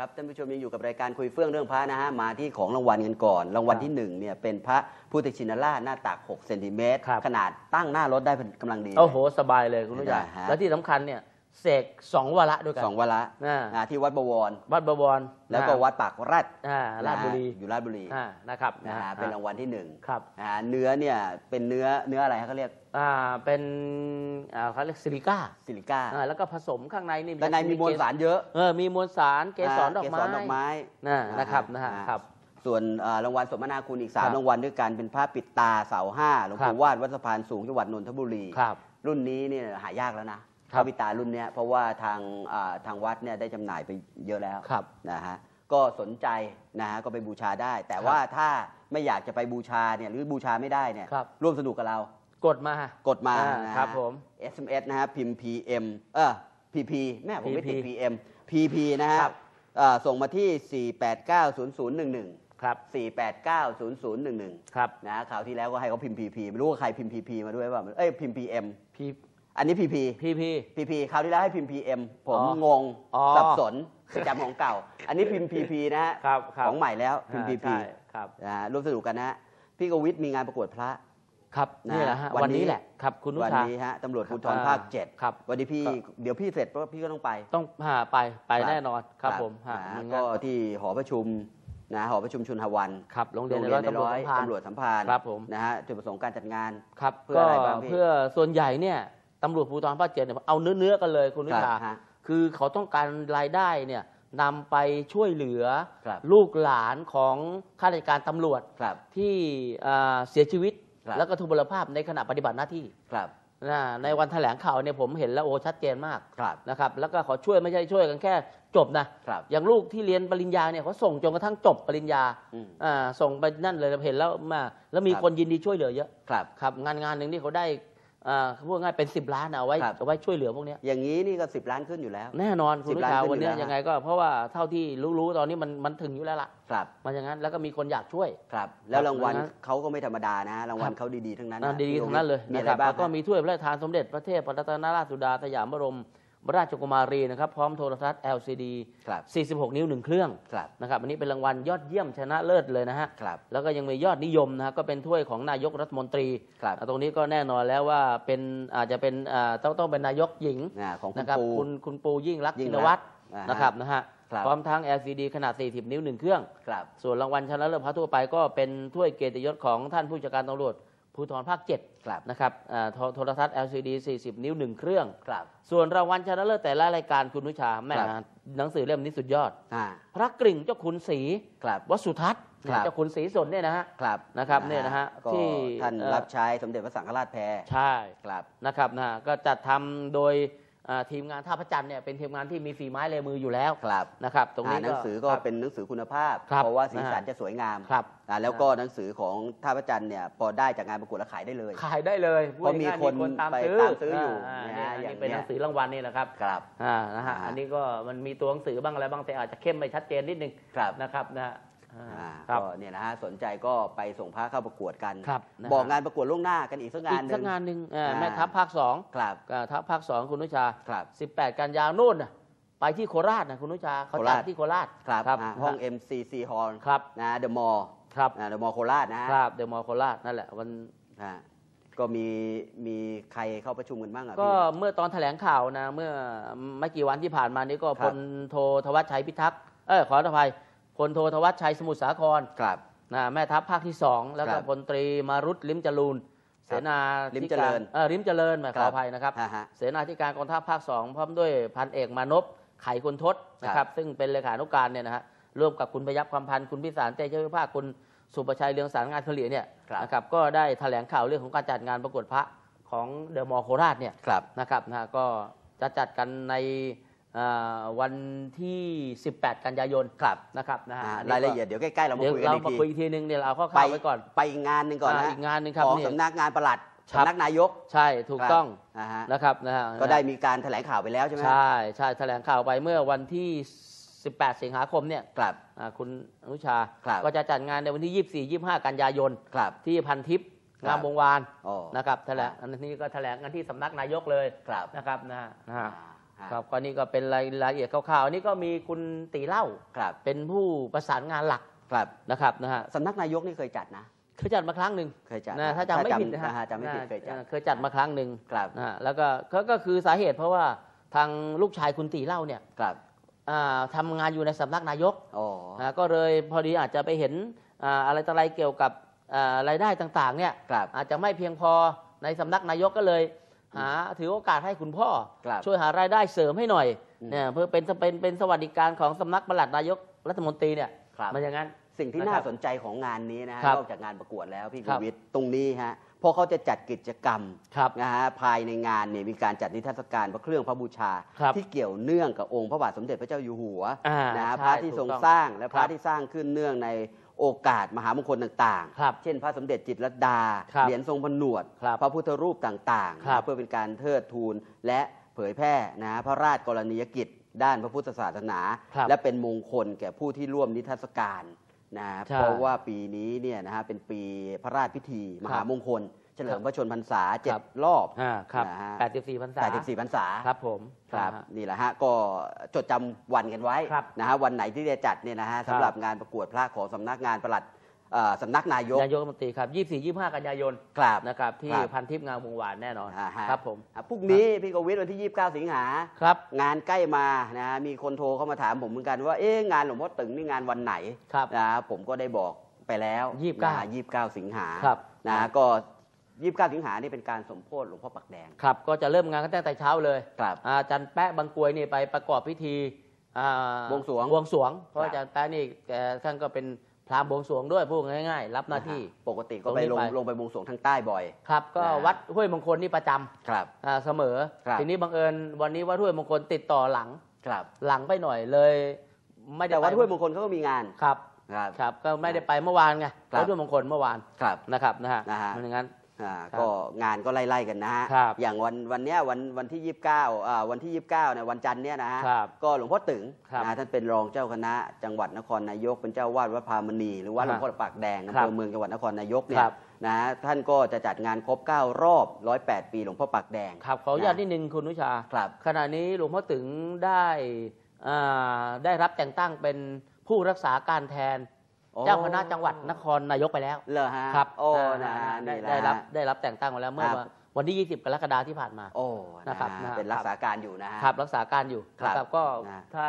ครับท่านผู้ชมยังอยู่กับรายการคุยเฟื่องเรื่องพระนะฮะมาที่ของรางวัลกันก่อน รางวัลที่หนึ่งเนี่ยเป็นพระพุทธชินราชหน้าตัก6เซนติเมตรครับ ขนาดตั้งหน้ารถได้เป็นกำลังดี โอ้โห สบายเลยคุณผู้ชมได้ฮะ แล้วที่สำคัญเนี่ย เสกสองวาระด้วยกันสองวาระอ่าอ่าที่วัดบวร วัดบวร แล้วก็นะวัดปากราชอ่าราชบุรีนะฮะอยู่ราชบุรีอ่านะครับนะฮะเป็นรางวัลที่หนึ่งครับนะฮะเนื้อเนี่ยเป็นเนื้อเนื้ออะไรฮะเขาเรียกอ่าเป็นอ่าเขาเรียกซิลิก้าซิลิก้าอ่าแล้วก็ผสมข้างในนี่ด้านในมีมวลสารเยอะเออมีมวลสารเกสรดอกไม้เกสรดอกไม้น่ะนะครับนะฮะอ่าครับส่วนเอ่อรางวัลสมนาคุณอีกครับ3รางวัลด้วยกันเป็นพระปิดตาเสาห้าหลวงครัปู่บวาดวัดสะพานสูงจังหวัดนนทบุรีครับรุ่นนี้เนี่ยหายากแล้วนะค พรับระปิดตารุ่นเนี้ยเพราะว่าทางอ่าทางวัดเนี่ยได้จำหน่ายไปเยอะแล้วครับนะฮะก็สนใจนะฮะก็ไปบูชาได้ แต่ว่าถ้าไม่อยากจะไปบูชาเนี่ยหรือบูชาไม่ได้เนี่ยครับร่วมสนุกกับเรา กดมากดมาอ่านะฮะครับผม SMS นะฮะพิมพ์ PM เออ PP แม่ผมไม่ติด PP PM PP นะฮะครับเอ่อส่งมาที่ 4890011 ครับ 4890011 ครับนะฮะคราวที่แล้วก็ให้เขาพิมพ์ PP ไม่รู้ว่าใครพิมพ์ PP มาด้วยว่าเอ้ยพิมพ์ PM พี อันนี้ PP พีพี PP คราวที่แล้วให้พิมพ์ PM ผมอ๋องงอ๋อ สับสนไปจำของเก่า อันนี้พิมพ์ PP นะฮะครับครับของใหม่แล้วพิมพ์อ่า PP ใช่ครับ นะฮะร่วมสนุกกันนะฮะพี่กวิทย์มีงานประกวดพระ ครับนะนี่แหละฮะวันวันนี้ นี้แหละครับ คุณนุวันชา นี้ฮะตำรวจครับภูธรภาคเจ็ดครับ วันนี้พี่ครับเดี๋ยวพี่เสร็จเพราะพี่ก็ต้องไป ต้องหาไปไปครับ แน่นอนครับผมฮะนะมีงานก็ที่หอประชุมนะหอประชุมชุนหวันครับโรงเรียนในโร้อยตำรวจในสัมพันธ์ ตำรวจสัมพันธ์ครับผม นะฮะจุดประสงค์การจัดงาน ครับเพื่อก็อะไรบ้างพี่เพื่อส่วนใหญ่เนี่ย ตำรวจภูธรภาคเจ็ดเนี่ยเอาเนื้อเนื้อๆกันเลยคุณนุชา ครับฮะคือเขาต้องการรายได้เนี่ยนำไปช่วยเหลือครับ ลูกหลานของข้าราชการตำรวจครับ ที่อ่าเสียชีวิต ครับ แล้วก็ทุพพลภาพในขณะปฏิบัติหน้าที่ครับนะในวันแถลงข่าวเนี่ยผมเห็นแล้วโอ้ชัดเจนมากครับนะครับแล้วก็เขาช่วยไม่ใช่ช่วยกันแค่จบนะครับ อย่างลูกที่เรียนปริญญาเนี่ยเขาส่งจนกระทั่งจบปริญญาอืมอ่าส่งไปนั่นเลยเห็นแล้วมาแล้วมีครับ คนยินดีช่วยเหลือเยอะ ครับ ครับงานงานหนึ่งที่เขาได้ อ่าพูดง่ายเป็น10ล้านเอาไว้ครับ เอาไว้ช่วยเหลือพวกเนี้ย อย่างนี้นี่ก็สิบล้านขึ้นอยู่แล้ว แน่นอนคุณ10ลูกล้านชาวขึ้นวันเนี้ยอยู่แล้ว ยังไงก็เพราะว่าเท่าที่รู้ๆตอนนี้มันมันถึงอยู่แล้วล่ะครับมันอย่างนั้นแล้วก็มีคนอยากช่วย ครับ แล้วรางวัลนะฮะเขาก็ไม่ธรรมดานะ รางวัลครับเขาดีๆทั้งนั้นอ่านะดีพี่ๆทั้งนั้นเลยมีนะอะไรครับบ้างแล้วก็ฮะ มีถ้วยพระราชทานสมเด็จพระเทพรัตนราชสุดาสยามบรม ราชกุมารีนะครับพร้อมโทรทัศน์ LCD ครับ46 นิ้วหนึ่งเครื่องครับนะครับอันนี้เป็นรางวัลยอดเยี่ยมชนะเลิศเลยนะฮะครับแล้วก็ยังมียอดนิยมนะฮะก็เป็นถ้วยของนายกรัฐมนตรีครับอ่าตรงนี้ก็แน่นอนแล้วว่าเป็นอาจจะเป็นอ่าต้องต้องเป็นนายกหญิงอ่าของคุณนะครับปูคุณคุณปูยิ่งรักษณ์ยิ่ชิงนรักษณ์วัตรอ่าฮะนะครับนะฮะครับพร้อมทั้ง LCD ขนาด 40 นิ้วหนึ่งเครื่องครับส่วนรางวัลชนะเลิศพระทั่วไปก็เป็นถ้วยเกียรติยศของท่านผู้จัดการตำรวจ ภูธรภาค7ครับนะครับอ่าโทรโทรทัศน์ LCD 40 นิ้วหนึ่งเครื่อง ครับ ส่วนรางวัลชนะเลิศแต่ละรายการคุณนุชาแม่ครับ หนังสือเล่มนี้สุดยอด อ่า พระกริ่งเจ้าขุนศรีครับ วสุทัศน์ครับ เจ้าขุนศรีสนเนี่ยนะฮะ ครับนะครับเนี่ยนะฮะก็ที่ท่านเอ่อ รับใช้สมเด็จพระสังฆราชแพรใช่ ครับ นะครับนะก็จัดทำโดยอ่า ทีมงานท่าพระจันทร์เนี่ยเป็นทีมงานที่มีฝีไม้ลายมืออยู่แล้วครับนะครับ ตรงนี้อ่าหนังสือก็ครับเป็นหนังสือคุณภาพครับเพราะว่าสีสันนะฮะจะสวยงามครับอ่าแล้วก็หนังสือของท่าพระจันทร์เนี่ยพอได้จากงานประกวดแล้วขายได้เลย ขายได้เลยพูดเพราะมีง่ายๆคนตามไปซื้อตามซื้ออยู่านะเนี่ฮะอันอย่างนี้เป็นเนี้หยนังสือรางวัลนี่แหละครับครับอ่านะฮะอ่าอันนี้ก็มันมีตัวหนังสือบ้างอะไรบ้างแต่อาจจะเข้มไม่ชัดเจนนิดนึงครับนะครับนะฮะอ่าอ่า ครับ ก็เนี่ยนะฮะสนใจก็ไปส่งพระเข้าประกวดกัน ครับนะฮะ บอกงานประกวดล่วงหน้ากันอีกสักงาอีนกหสันึ่กง งานหนึ่งอ่าอ่า แม่ทัพภาคสองครับ อ่าทัพภาคสองคุณนุชา ครับ 18 กันยาวนู่นน่ะไปที่โคราชนะคุณนุชาเขาโคจัราดชที่โคราชครับครับอ่าห้อง MCC Hall ครับนะเดอะมอลล์ครับเดอะมอลล์โคราชนะฮะครับเดอะมอลล์โคราชนั่นแหละวันอ่าก็มีมีใครเข้าประชุมกันบ้างอะก็พี่ เมื่อตอนแถลงข่าวนะ เมื่อไม่กี่วันที่ผ่านมานี้ก็คพรับลโททวัชชัยพิทักษ์เออขออภัย พลโททวัชชัยสมุทรสาครครับนะแม่ทัพภาคที่สองแล้วคก็รับพลตรีมารุตลิมจรูนเสนาลิมธิเจการิญเออลิมเจริญหมายขครัอบอภัยนะครับ อ่าฮะเสนาธิการกองทัพภาคสองพร้อมด้วยพันเอกมานพไขคุณทศนะคครัรับบ ซึ่งเป็นเลขานุการเนี่ยนะฮะร่วมกับคุณพยัคฆ์ความพันธ์คุณพิสารเตชะวิภาคคุณสุประชัยเรืองสารงานเฉลี่ยเนี่ยครับนะครับก็ได้แถลงข่าวเรื่องของการจัดงานประกวดพระของเดอะมอลล์โคราชเนี่ย ครับ นะครับนะฮะก็จะจัดกันในอ่า วันที่ 18 กันยายนครับนะครับนะฮะอ่าอันนี้รายก็ละเอียดเดี๋ยวใกล้ๆเรามาเดี๋ยวคุยกันเราอีกมาทีคุยอีกทีนึงเดี๋ยวเราเข้าไปข่าวไว้ก่อนไปอีกงานหนึ่งก่อนอ่านะอีกงานหนึ่งครับของเนี่ยสำนักงานปลัดครับสำนักนายกใช่ถูกต้องอ่าฮะนะครับนะฮะก็ได้มีการแถลงข่าวไปแล้วใช่ไหมใช่ใช่แถลงข่าวไปเมื่อวันที่ 18 สิงหาคมเนี่ยครับอ่าคุณอนุชาครับก็จะจัดงานในวันที่ 24 25 กันยายนครับที่พันทิพย์ครับงามวงวานอ๋อนะครับแถลงอันนี้ก็แถลงกันที่สำนักนายกเลยครับนะครับนะฮะนะฮะฮะ ครับก็นี่ก็เป็นรายรายละเอียดคร่าวๆอันนี้ก็มีคุณตีเล่าครับเป็นผู้ประสานงานหลักครับนะครับนะฮะสำนักนายกนี่เคยจัดนะเคยจัดมาครั้งหนึ่งเคยจัดนะถ้าจำไม่ผิดนะฮะฮะจำไม่ผิดเคยจัดเคยจัดมาครั้งหนึ่งครับนะฮะแล้วก็ก็ก็คือสาเหตุเพราะว่าทางลูกชายคุณตีเล่าเนี่ยครับอ่าทำงานอยู่ในสำนักนายกอ๋อนะก็เลยพอดีอาจจะไปเห็นอ่าอะไรต่ออะไรเกี่ยวกับอ่ารายได้ต่างๆเนี่ยครับอาจจะไม่เพียงพอในสำนักนายกก็เลย หาถือโอกาสให้คุณพ่อ ครับช่วยหารายได้เสริมให้หน่อยอืม เนี่ยเพื่อเป็นเป็นเป็นสวัสดิการของสำนักปลัดนายกรัฐมนตรีเนี่ยครับมันอย่างนั้น สิ่งที่นะครับน่าสนใจของงานนี้นะฮะครับนอกจากงานประกวดแล้วพี่คกรับวิทย์ตรงนี้ฮะเพราะเขาจะจัดกิจกรรมครับ นะฮะภายในงานเนี่ยมีการจัดนิทรรศการพระเครื่องพระบูชา ครับที่เกี่ยวเนื่องกับองค์พระบาทสมเด็จพระเจ้าอยู่หัวอ่านะฮะใช่พระที่ทรงถูกต้องสร้างและพครัระบที่สร้างขึ้นเนื่องใน โอกาสมหามงคลต่างครับๆ เช่นพระสมเด็จจิตรลดา ครับเหรียญทรงผนวด ครับพระพุทธรูปต่างๆครับ นะเพื่อเป็นการเทิดทูนและเผยแพร่นะฮะพระราชกรณียกิจ ด้านพระพุทธศาสนา ครับและเป็นมงคลแก่ผู้ที่ร่วมนิทรรศการนะฮะใช่เพราะว่าปีนี้เนี่ยนะฮะเป็นปีพระราชพิธีมหามงคลเฉลิมพระชนมพรรษาเจ็ครัดบรอบอ่าครับนะฮะ84พรรษา84พรรษาครับผมครับนะฮะนี่แหละฮะก็จดจำวันกันไว้ครับนะฮะวันไหนที่จะจัดเนี่ยนะฮะครับสำหรับงานประกวดพระของสำนักงานปลัดเอ่อสำนักนายกนายกรัฐมนตรีครับ 24 25 กันยายนครับนะครับที่ครับพันทิพย์งามวงวานแน่นอนอ่าฮะครับผมอะพรุ่งนี้พี่กวิทย์วันที่ 29 สิงหาครับงานใกล้มานะฮะมีคนโทรเข้ามาถามผมเหมือนกันว่าเอ๊ะงานหลวงพ่อตึงนี่งานวันไหนครับนะฮะผมก็ได้บอกไปแล้ว 29นะฮะ29 สิงหาครับนะ ฮะก็29สิงหานี่เป็นการสมโพธิหลวงพ่อปักแดง ครับ ก็จะเริ่มงานกันตั้งแต่เช้าเลยครับอาจารย์แปะบางกรวยนี่ไปประกอบพิธีอ่าบวงสรวงบวงสรวงเพราะครับอาจารย์แปะนี่แกท่านก็เป็นพราหมณ์บวงสรวงด้วยพูดง่ายๆ รับหน้าที่ะฮะปกติก็ไปลงตรงนี้ไป ลงไปบวงสรวงทางใต้บ่อย ครับ ก็นะฮะ วัดห้วยมงคลนี่ประจำครับ อ่าเสมอ ครับ ทีนี้บังเอิญวันนี้วัดห้วยมงคลติดต่อหลังครับ หลังไปหน่อยเลย ไม่ได้แต่วัดไปห้วยมงคลเขาก็มีงานครับ ครับ ครับ ก็ไม่ได้ไปเมื่อวานไงครับ วัดห้วยมงคลเมื่อวานครับ นะครับนะฮะนะฮะ มันอย่างนั้น อ่าครับก็งานก็ไล่ๆกันนะฮะครับอย่างวันวันเนี้ยวันวันที่ 29อ่าวันที่ 29เนี่ยวันจันทร์เนี่ยนะฮะครับก็หลวงพ่อตึงครับนะท่านเป็นรองเจ้าคณะ จังหวัดนครนายก เป็นเจ้าวาดวัดพามณี หรือว่าหลวงพ่อปากแดงอำครัเภบอเมืองจังหวัดนครนายกเนี่คยรับนะฮะท่านก็จะจัดงานครบ 9 รอบ 108 ปีหลวงพ่อปากแดง ครับขออนุญาตนิดนึงคุณนุชาครับขณะนี้หลวงพ่อตึงได้อ่าได้รับแต่งตั้งเป็นผู้รักษาการแทนโอ้ เจ้าคณะจังหวัดนครนายกไปแล้ว เหรอฮะครับโอ้อ่านะฮะได้นี่แหละได้รับฮะ ได้รับแต่งตั้งมาแล้วเมื่อครับ วันที่ 20 กรกฎาคมที่ผ่านมา โอ้นะนะครับฮะนะฮะ เป็นรักษาการอยู่นะฮะ ครับรักษาการอยู่ครับนะครับก็นะ ถ้า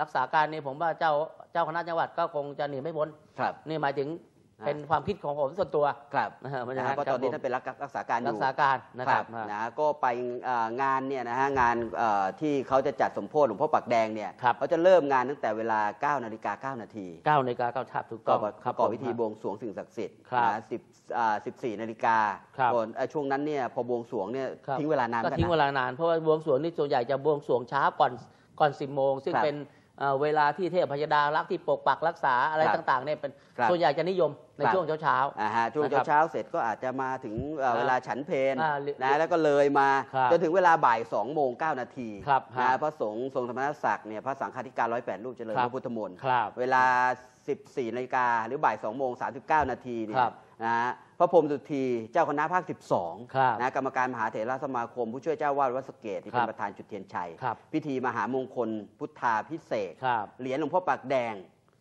รักษาการนี่ผมว่าเจ้าเจ้าคณะจังหวัดก็คงจะหนีไม่พ้นครับ นี่หมายถึงนะ เป็นความคิดของผมส่วนตัวครับนะฮะมันอนะย่างฮะนั้นเพราะคตรัอบนนี้ผมท่านเป็นรักรักษาการอรักยู่ษาการนะครับนะก็ไปเอ่องานเนี่ยนะฮะงานเอ่อที่เขาจะจัดสมโพธิหลวงพ่อปักแดงเนี่ยครับเขาจะเริ่มงานตั้งแต่เวลา9นาฬิกา9นาทีเก้านาฬิกาเก้าชาบถูกก็ต้องประครับกอบผมพิธีบวงสรวงสิ่งศักดิ์สิทธิ์ครับนะสิบอ่าสิบสี่นาฬิกาครับก่อนเอ่อช่วงนั้นเนี่ยพอบวงสรวงเนี่ยครับทิ้งเวลานานก็กันทิ้งเวนะลานานเพราะว่าบวงสรวงนี่ส่วนใหญ่จะบวงสรวงช้าก่อนก่อนสิบโมงซึ่งครับเป็น เอ่อเวลาที่เทพพยดารักษ์ที่ปกปักรักษาอะไรครับต่างๆเนี่ยเป็นครับส่วนใหญ่จะนิยมในครับช่วงเช้าอ่าฮะช่วงนะครับเช้าๆเสร็จก็อาจจะมาถึงเอ่ออ่าเวลาฉันเพลอ่าหรือนะแล้วก็เลยมาครับจนถึงเวลาบ่าย2โมง9นาทีครับนะฮะพระสงฆ์ทรงธรรมนศักดิ์เนี่ยพระสังฆาธิการ108รูปเจริญครับพระพุทธมนต์ๆครับเวลา 14นาฬิกาหรือบ่าย2โมง39 นาทีเนี่ครัยบนะฮะ พระพรหมสุธีเจ้าคณะภาคครับ12นะกรรมการมหาเถรสมาคม ผู้ช่วยเจ้าวาดวัดสะเกตที่ครัเป็นบประธานจุดเทียนชัยครับพิธีมหามงคลพุทธาพิเศษกครับเหรียญหลวงพ่อปากแดง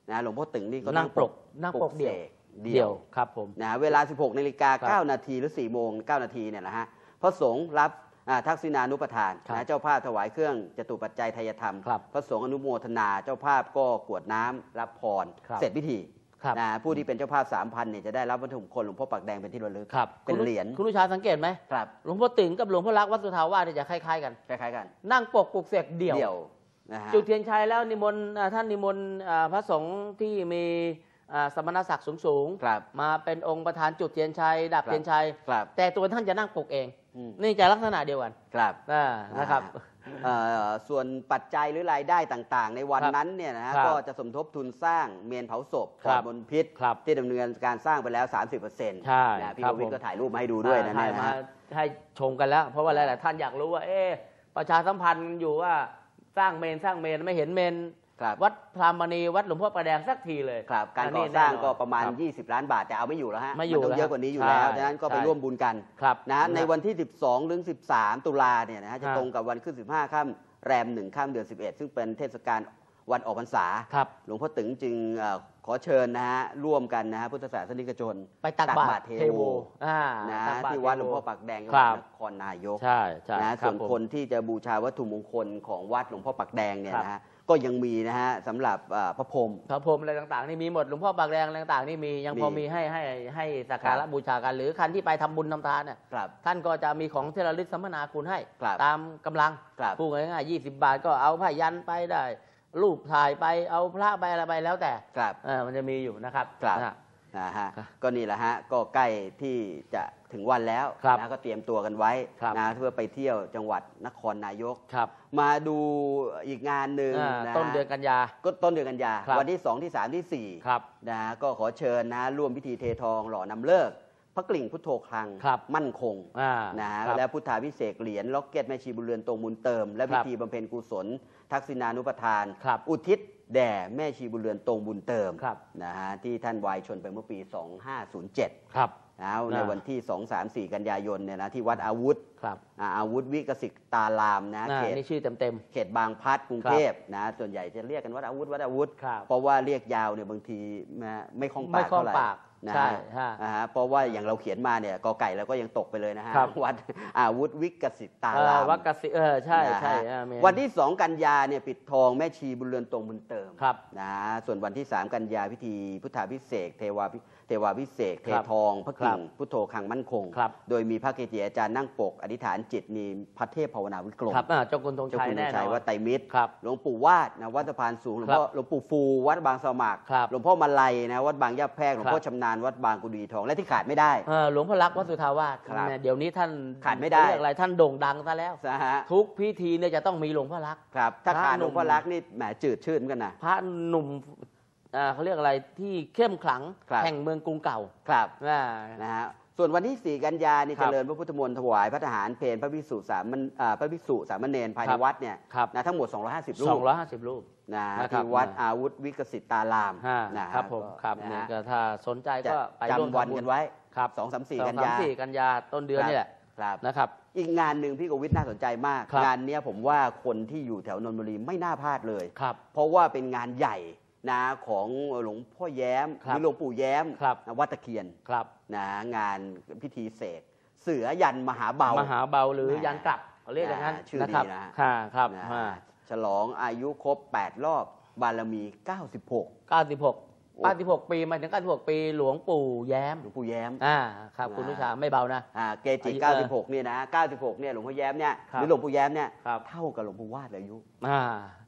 นะหลวงพ่อตึงนี่ก็นั่งปกนั่งปกเดี่ยวสเดี่ยวครับผมนะฮะเวลา 16นาฬิกครับา9นาทีหรือ4โมง9นาทีเนี่ยนะฮะพระสงฆ์รับอ่าทักษิณานุปทานครับนะเจ้าภาพถวายเครื่องจตุปัจจัยไทยธรรมครับพระสงฆ์อนุโมทนาเจ้าภาพก็กรวดน้ำรับพรครับเสร็จพิธีครับ นะผู้ที่เป็นเจ้าภาพ3,000เนี่ยจะได้รับวัตถุมงคลหลวงพ่อปากแดงเป็นที่ระลึกครับเป็นคุณเหรียญคุณนุชาสังเกตไหมครับหลวงพ่อตึงกับหลวงพ่อรักษณ์วัดสุทาวาสเนี่ยจะคล้ายๆกันคล้ายๆกัน นั่งปกปลุกเสกเดี่ยวเดี่ยวนะฮะจุดเทียนชัยแล้วนิมนต์อ่าท่านนิมนต์อ่าพระสงฆ์ที่มีอ่าสมณศักดิ์สูงครับๆมาเป็นองค์ประธานจุดเทียนชัยดับครับเทียนชัยครับแต่ตัวท่านจะนั่งปลุกเองอืมนี่จะลักษณะเดียวกันครับอ่านะครับเอ่อ ส่วนปัจจัยหรือรายได้ต่างๆ ในวันครับนั้นเนี่ยนะฮะครับก็จะสมทบทุนสร้างเมนเผาศพครับมลพิษครับที่ดำเนินการสร้างไปแล้ว 30%ใช่นะพี่ครัปบวิทผมย์ก็ถ่ายรูปมาให้ดูด้วยนะอ่าถ่ายเนี่ยนะมาฮะให้ชมกันแล้ว เพราะว่าหลายๆท่านอยากรู้ว่า เอ๊ะประชาสัมพันธ์อยู่ว่าสร้างเมนสร้างเมนไม่เห็นเมน ครับวัดพรามณีวัดหลวงพ่อประแดงสักทีเลยครับการอันก่นี้อสร้างแน่นอนก็ประมาณครับ20 ล้านบาทแต่เอาไม่อยู่แล้วฮะไม่อยู่นต้องแล้วเยอะกว่านี้อยู่แล้วใช่ดังนั้นก็ไปใช่ ร่วมบุญกันครับ นะฮะนะในวันที่ 12ถึง13 ตุลาเนี่ยนะฮะจะครับตรงกับวันขึ้น 15 ค่แรมหนึ่งข้ามเดือน 11 ซึ่งเป็นเทศกาลวันออกพรรษา ครับ หลวงพ่อตึงจึงเอ่อขอเชิญนะฮะร่วมกันนะฮะพุทธศาสนิกชนไปตักบาตรเทเทโวโวอ่านะตักบาตรที่วัดหลวงเทโพ่อปากแดงจังหครัวัดบนครนายก ใช่ใช่นะรับส่วนผม คนที่จะบูชาวัตถุมงคลของวัดหลวงพ่อปักแดงเนี่ยครับนะฮะ ก็ยังมีนะฮะสำหรับเอ่อพระพรหม พระพรหมอะไรต่างๆนี่มีหมดหลวงพ่อปากแดงอะไรต่างๆนี่มียังมีพอมีให้ให้ให้สักการะครับบูชากัน หรือคันที่ไปทำบุญทำทานเนี่ยครับท่านก็จะมีของที่ระลึกสัมมนาคุณให้ ครับตามกำลังครับพูดง่ายๆยี่สิบาทก็เอาผ้ายันไปได้ รูปถ่ายไปเอาพระไปอะไรไปแล้วแต่ครับเออมันจะมีอยู่นะครับครับ นะ นะฮะ ครับ ก็นี่แหละฮะ ก็ใกล้ที่จะ ถึงวันแล้วครับนะก็เตรียมตัวกันไว้ครับนะเพื่อไปเที่ยวจังหวัดนครนายก ครับ มาดูอีกงานหนึ่งอ่านะฮะต้นเดือนกันยา ก็ต้นเดือนกันยา ครับวันที่ 2 ที่ 3 ที่ 4 ครับนะฮะก็ขอเชิญนะฮะร่วมพิธีเททองหล่อนำเลิก พระกลิ่งพุทโธคลังครับมั่นคงอ่านะฮะครับและพุทธาพิเศษกเหรียญล็อกเก็ตแม่ชีบุญเรือนตรงมุนเติม และคพิรับธีบำเพ็ญกุศล ทักษิณานุปทาน ครับอุทิศแด่แม่ชีบุญเรือนตรงบุญเติมครับ นะฮะที่ท่านวายชนไปเมื่อปี 2507 ครับ นะในอ่าวันที่ 2 3 4 กันยายนเนี่ยนะที่วัดอาวุธครับอ่าอาวุธวิกสิกตารามนะอ่าเขตนี่ชื่อเต็มเขตบางพลัดกรุงเทพนะส่วนใหญ่จะเรียกกันวัดอาวุธวัดอาวุธครับเพราะว่าเรียกยาวเนี่ยบางทีนะไม่คล่องไม่ปากคล่องเท่าไหร่ปากนะใช่ฮะฮะอ่าฮะเพราะว่าอย่างเราเขียนมาเนี่ยกอไก่เราก็ยังตกไปเลยนะฮะครับวัดอาวุธวิกสิตาเอราอมวัดกสิเออใช่ใช่นะฮะอ่ามีวันที่ 2 กันยาเนี่ยปิดทองแม่ชีบุญเรือนตรงบุญเติมครับนะฮะส่วนวันที่ 3 กันยาพิธีพุทธาพิเศษกเทวาพิเท วาพิเศษกเทครับทอง พระกิ่งครับพุทโธคังมั่นคงครับโดยมีพระเกจิอาจารย์นั่งปก อธิษฐานจิตมีพระเทพภาวนาวิกรมครับอ่าเจ้าคุณธงเจ้าชัยคุณแน่นชัยอนวัดไตรมิตรครับหลวงปู่วาดนะวัดสะพานสูงหลวงครับพ่อหลวงปู่ฟูวัดบางสมัครครับหลวงพ่อมาลัยนะวัดบางยะแพรกหลวงพ่อครับชำนาญวัดบางกุดีทองและที่ขาดไม่ได้เออหลวงพ่อรักษณ์วัดสุทธาวาสครับเนี่ยเดี๋ยวนี้ท่านขาดไม่ได้เรียกอะไรท่านโด่งดังซะแล้วนะฮะทุกพิธีเนี่ยจะต้องมีหลวงพ่อรักษณ์ครับถ้าพระขาดหหนุ่ลวมงพ่อรักษณ์นี่แหมจืดชืดเหมือนกันนะพระหนุ่ม อ่าเขาเรียกอะไรที่เข้มขลังครับ แห่งเมืองกรุงเก่าครับอ่า นะฮะส่วนวันที่ 4 กันยานี่ครัเจบริญพระพุทธมนต์ถวายพระทหารเพลพระภิกษุสามมันอ่าพระภิกษุสามเณรภายคในรับ วัดเนี่ยครับนะทั้งหมด 250 รูสอปงร้อยห้าสิบรูป นะนะครับที่วัดนะอาวุธวิกสิตารามฮะนะฮะครับผมก็ครับนะเนี่ยฮะก็ถ้าสนใจจะก็ไปร่วมจำวันทำบุญกันไว้ ครับสองสามสี่สองกันสามยาสี่กันยาต้นเดือนนี่แหละครับ นะครับ อีกงานหนึ่งพี่กวิทย์น่าสนใจมาก ครับ งานเนี้ยผมว่าคนที่อยู่แถวนนทบุรีไม่น่าพลาดเลย ครับ เพราะว่าเป็นงานใหญ่ นะของหลวงพ่อแย้มครัหบรือหลวงปู่แย้มครับนะวัดตะเคียนครับนะงานพิธีเสกเสือยันมหาเบามหาเบาหรือแหม่ยันกลับเขาเรียกอย่างนั้นอ่าชื่อนะครับดีนะค่ะครับนะอ่าฉลองอายุครบ 8 รอบบารมี 96 96 96 ปีมาถึง96 ปีหลวงปู่แย้มหลวงปู่แย้มอ่าครับนะคุณนุชาไม่เบานะอ่าเกจิอายุ96 เนี่ยนะ 96 เนี่ยหลวงพ่อแย้มเนี่ยครับหรือหลวงปู่แย้มเนี่ยครับเท่ากับหลวงปู่วาดเลยอายุอ่า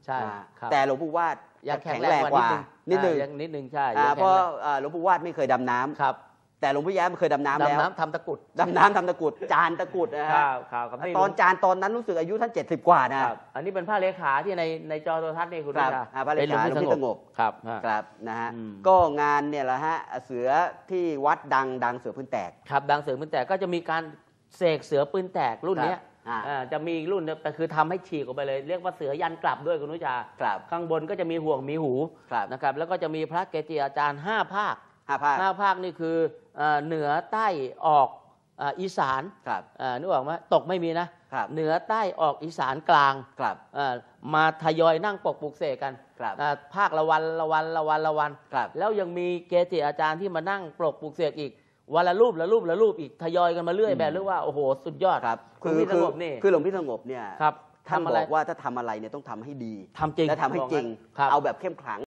ใช่อ่าครับแต่หลวงปู่วาด ยังจะแข็แข็งงแรแรงงกกว่าว่านินิดดนึนึงงอ่ายังนิดนึงใช่อ่ายังเพแข็งราะแรงอ่าหลวงปู่วาดไม่เคยดำน้ำครับแต่หลวงพ่อแย้มเคยดำน้ำแล้วดำน้ำทำตะกรุดดำน้ำทำตะกรุดจานตะกรุดนะคฮะรับครับครับตอนจานตอนนั้นรู้สึกอายุท่าน 70 กว่านะครับอันนี้เป็นผ้าเลขาที่ในในจอโทรทัศน์นี่คุณครันุบชาอ่าพระเลขาเป็นหลวงหลวงพี่พี่สงบครับฮะครับนะฮะอืมก็งานเนี่ยแหละฮะเสือที่วัดดังดังเสือพื้นแตกครับ ดังเสือปืนแตกก็จะมีการเสกเสือปืนแตกรุ่นเนี้ยครับ อ่า อ่าจะมีอีกรุ่นเนี่ยแต่คือทำให้ฉีกออกไปเลย เรียกว่าเสือยันกลับด้วยคุณนุชา ครับ ข้างบนก็จะมีห่วงมีหูครับ นะครับ แล้วก็จะมีพระเกจิอาจารย์ 5 ภาคห้าภาคห้าภาคนี่คือเอ่อเหนือใต้ออกเอ่ออีสานครับ อ่านึกออกไหมตกไม่มีนะ ครับ เหนือใต้ออกอีสานกลางครับ อ่ามาทยอยนั่งปกปลุกเสกกันครับ อ่าภาคละวันละวันละวันละวัน ครับ แล้วยังมีเกจิอาจารย์ที่มานั่งปลกปลุกเสกอีก วันละรูปละรูปละรูปอีกทยอยกันมาเรื่อยอืมแบบเรียกว่าโอ้โหสุดยอดครับคุณพี่สงบนี่คือหลวงพี่สงบเนี่ยครับท่านทำบอะไรอกว่าถ้าทำอะไรเนี่ยต้องทำให้ดีทำจริงและทำให้จริงครับเอาแบบเข้มขลัง